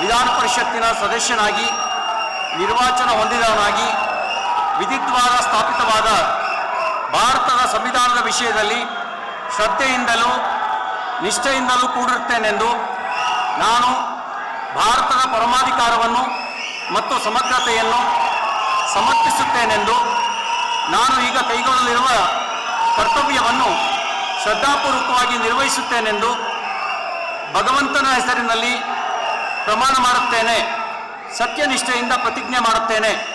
ವಿಧಾನ ಪರಿಷತ್ತಿನ ಸದಸ್ಯನಾಗಿ, ನಿರ್ವಾಚನ ಹೊಂದಿದವನಾಗಿ ವಿಧಿದ್ವಾರ ಸ್ಥಾಪಿತವಾದ ಭಾರತದ ಸಂವಿಧಾನದ ವಿಷಯದಲ್ಲಿ ಶ್ರದ್ಧೆಯಿಂದಲೂ ನಿಷ್ಠೆಯಿಂದಲೂ ಕೂಡಿರುತ್ತೇನೆಂದು ನಾನು ಭಾರತದ ಪರಮಾಧಿಕಾರವನ್ನು ಮತ್ತು ಸಮಗ್ರತೆಯನ್ನು ಸಮರ್ಥಿಸುತ್ತೇನೆಂದು ನಾನು ಈಗ ಕೈಗೊಳ್ಳಲಿರುವ ಕರ್ತವ್ಯವನ್ನು ಶ್ರದ್ಧಾಪೂರ್ವಕವಾಗಿ ನಿರ್ವಹಿಸುತ್ತೇನೆಂದು ಭಗವಂತನ ಹೆಸರಿನಲ್ಲಿ ಪ್ರಮಾಣ ಮಾಡುತ್ತೇನೆ. ಸತ್ಯನಿಷ್ಠೆಯಿಂದ ಪ್ರತಿಜ್ಞೆ ಮಾಡುತ್ತೇನೆ.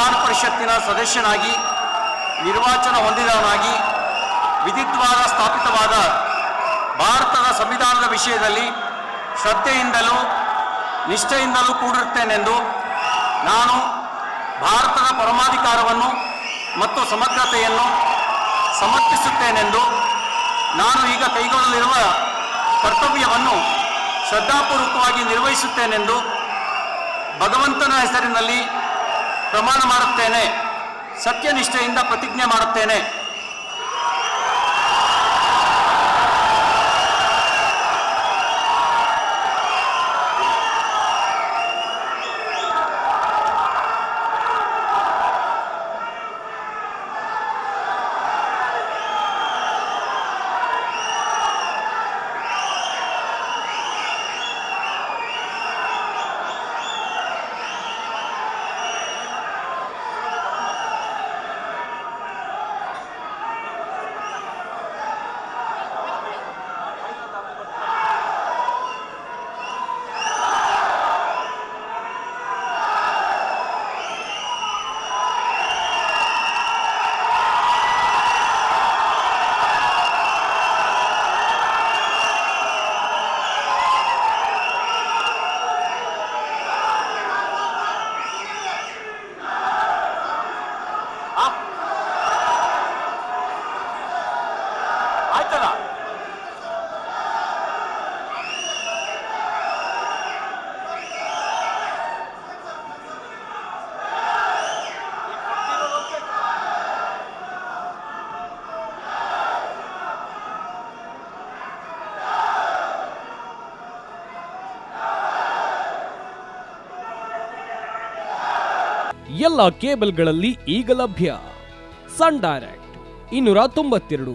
ವಿಧಾನ ಪರಿಷತ್ತಿನ ಸದಸ್ಯನಾಗಿ, ನಿರ್ವಾಚನ ಹೊಂದಿದವನಾಗಿ ವಿಧಿದ್ವಾರ ಸ್ಥಾಪಿತವಾದ ಭಾರತದ ಸಂವಿಧಾನದ ವಿಷಯದಲ್ಲಿ ಶ್ರದ್ಧೆಯಿಂದಲೂ ನಿಷ್ಠೆಯಿಂದಲೂ ಕೂಡಿರುತ್ತೇನೆಂದು ನಾನು ಭಾರತದ ಪರಮಾಧಿಕಾರವನ್ನು ಮತ್ತು ಸಮಗ್ರತೆಯನ್ನು ಸಮರ್ಥಿಸುತ್ತೇನೆಂದು ನಾನು ಈಗ ಕೈಗೊಳ್ಳಲಿರುವ ಕರ್ತವ್ಯವನ್ನು ಶ್ರದ್ಧಾಪೂರ್ವಕವಾಗಿ ನಿರ್ವಹಿಸುತ್ತೇನೆಂದು ಭಗವಂತನ ಹೆಸರಿನಲ್ಲಿ ಪ್ರಮಾಣ ಮಾಡುತ್ತೇನೆ. ಸತ್ಯನಿಷ್ಠೆಯಿಂದ ಪ್ರತಿಜ್ಞೆ ಮಾಡುತ್ತೇನೆ. ಆಯ್ತಲ್ಲ ಎಲ್ಲ ಕೇಬಲ್ಗಳಲ್ಲಿ ಈಗ ಲಭ್ಯ. ಸನ್ ಡೈರೆಕ್ಟ್ ಇನ್ನೂರ ತೊಂಬತ್ತೆರಡು.